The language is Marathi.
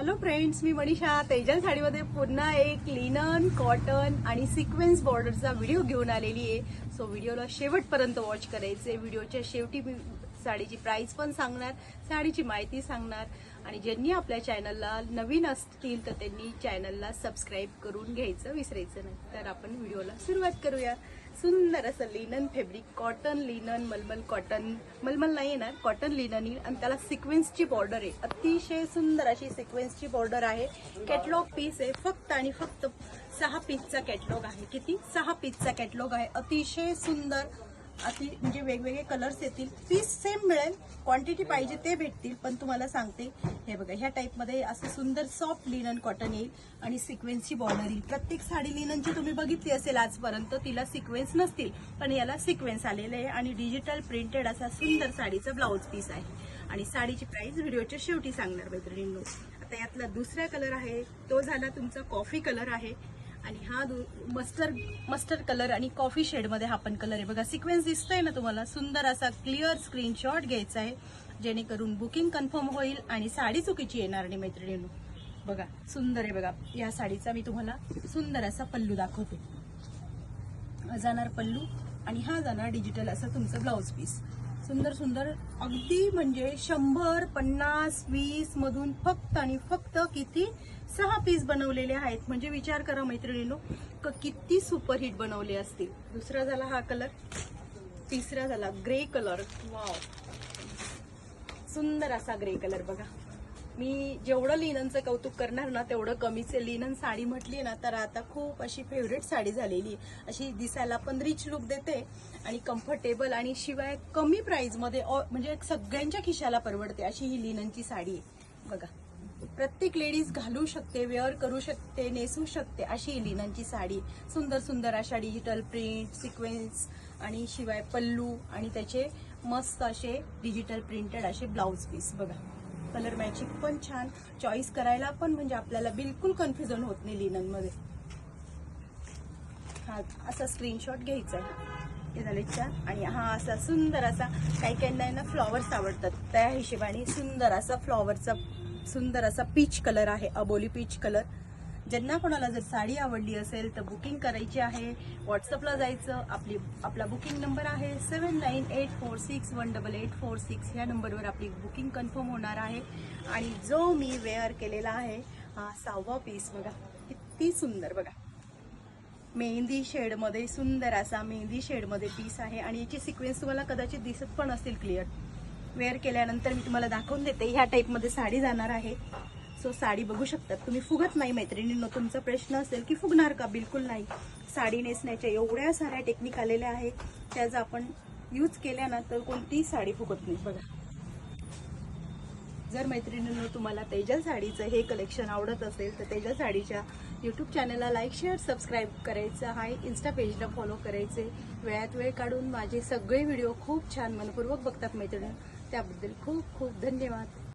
हॅलो फ्रेंड्स मी मनीषा. तेजल साडीमध्ये पुन्हा एक लिनन कॉटन आणि सिक्वेन्स बॉर्डरचा व्हिडिओ घेऊन आलेली आहे. सो व्हिडिओला शेवटपर्यंत वॉच करायचे व्हिडिओच्या शेवटी मी साडीची प्राइस पण सांगणार साडीची माहिती सांगणार. आणि ज्यांनी आपल्या चॅनलला नवीन असतील तर त्यांनी चॅनलला सबस्क्राईब करून घ्यायचं विसरायचं नाही. तर आपण व्हिडिओला सुरुवात करूया. सुंदर असं linen fabric cotton linen mulmul cotton mulmul नाही येणार कॉटन लिनन येईल. आणि त्याला सिक्वेन्सची बॉर्डर आहे. अतिशय सुंदर अशी सिक्वेन्सची बॉर्डर आहे. कॅटलॉग पीस आहे. फक्त आणि फक्त सहा पीसचा कॅटलॉग आहे. किती? सहा पीसचा कॅटलॉग आहे. अतिशय सुंदर अति म्हणजे वेगवेगळे कलर्स येतील. पीस सेम मिळेल. क्वांटिटी पाहिजे ते भेटतील पण तुम्हाला सांगते हे बघा ह्या टाईपमध्ये असं सुंदर सॉफ्ट लिनन कॉटन येईल आणि सिक्वेन्सची बॉर्डर येईल. प्रत्येक साडी लिननची तुम्ही बघितली असेल आजपर्यंत तिला सिक्वेन्स नसतील पण याला सिक्वेन्स आलेले आहे आणि डिजिटल प्रिंटेड असा सुंदर साडीचा ब्लाऊज पीस आहे. आणि साडीची प्राइस व्हिडिओच्या शेवटी सांगणार मैत्रिणींनो. आता यातला दुसरा कलर आहे तो झाला तुमचा कॉफी कलर आहे. आणि हा मस्टर्ड मस्टर्ड कलर आणि कॉफी शेडमध्ये हा पण कलर आहे. बघा सिक्वेन्स दिसतोय ना तुम्हाला? सुंदर असा क्लिअर स्क्रीनशॉट घ्यायचा आहे जेणेकरून बुकिंग कन्फर्म होईल आणि साडी चुकीची येणार नाही मैत्रिणींनो. बघा सुंदर आहे बघा. या साडीचा मी तुम्हाला सुंदर असा पल्लू दाखवते. हा जाणार पल्लू आणि हा जाणार डिजिटल असा तुमचा ब्लाऊज पीस सुंदर सुंदर अगदी म्हणजे शंभर पन्नास वीस मधून फक्त आणि फक्त किती सहा पीस बनवलेले आहेत. म्हणजे विचार करा मैत्रिणीनो क- किती सुपरहिट बनवले असतील. दुसरा झाला हा कलर तिसरा झाला ग्रे कलर वाव सुंदर असा ग्रे कलर बघा. मी जेवढं लिननचं कौतुक करणार ना तेवढं कमीच. आहे लिनन साडी म्हटली ना तर आता खूप अशी फेवरेट साडी झालेली. आहे अशी दिसायला पण रिच लुक देते आणि कम्फर्टेबल आणि शिवाय कमी प्राईजमध्ये ऑ- म्हणजे सगळ्यांच्या खिशाला परवडते अशी ही लिननची साडी आहे. बघा. प्रत्येक लेडीज घालू शकते वेअर करू शकते नेसू शकते अशी ही लिननची साडी. सुंदर सुंदर अशा डिजिटल प्रिंट सिक्वेन्स आणि शिवाय पल्लू आणि त्याचे मस्त असे डिजिटल प्रिंटेड असे ब्लाऊज पीस बघा. कलर मॅचिंग पण छान. चॉईस करायला पण म्हणजे आपल्याला बिलकुल कन्फ्युजन होत नाही लिननमध्ये. हा असा स्क्रीनशॉट घ्यायचा आहे. हे झाले चार. आणि हा असा सुंदर असा काही काही ना फ्लॉवर्स आवडतात. त्या हिशोबाने सुंदर असा फ्लॉवरचा सुंदर असा पीच कलर आहे अबोली पीच कलर ज्यांना कोणाला जर साडी आवडली असेल तर बुकिंग करायची आहे. व्हॉट्सअपला जायचं. आपली आपला बुकिंग नंबर आहे seven nine eight four six one double eight four six ह्या नंबरवर आपली बुकिंग कन्फर्म होणार आहे. आणि जो मी वेअर केलेला आहे हा सहावा पीस बघा. किती सुंदर बघा. मेहंदी शेडमध्ये सुंदर असा मेहंदी शेडमध्ये पीस आहे. आणि याची सिक्वेन्स तुम्हाला कदाचित दिसत पण असतील क्लिअर वेअर केल्यानंतर मी तुम्हाला दाखवून देते. ह्या टाईपमध्ये साडी जाणार आहे. सो साडी बघू शकतात. तुम्ही फुगत नाही मैत्रिणींनो तुमचा प्रश्न असेल की फुगणार का? बिलकुल नाही. साडी नेसण्याच्या एवढ्या साऱ्या टेक्निक आलेल्या आहेत त्या जर आपण यूज केल्या ना तर कोणतीही साडी फुगत नाही. बघा. जर मैत्रिणींनो तुम्हाला तेजल साडीचं हे कलेक्शन आवडत असेल तर तेजल साडीच्या यूट्यूब चॅनलला लाईक शेअर सबस्क्राईब करायचं आहे. इन्स्टा पेजला फॉलो करायचे. वेळात वेळ काढून माझे सगळे व्हिडिओ खूप छान मनपूर्वक बघतात मैत्रिणी. त्याबद्दल खूप खूप धन्यवाद.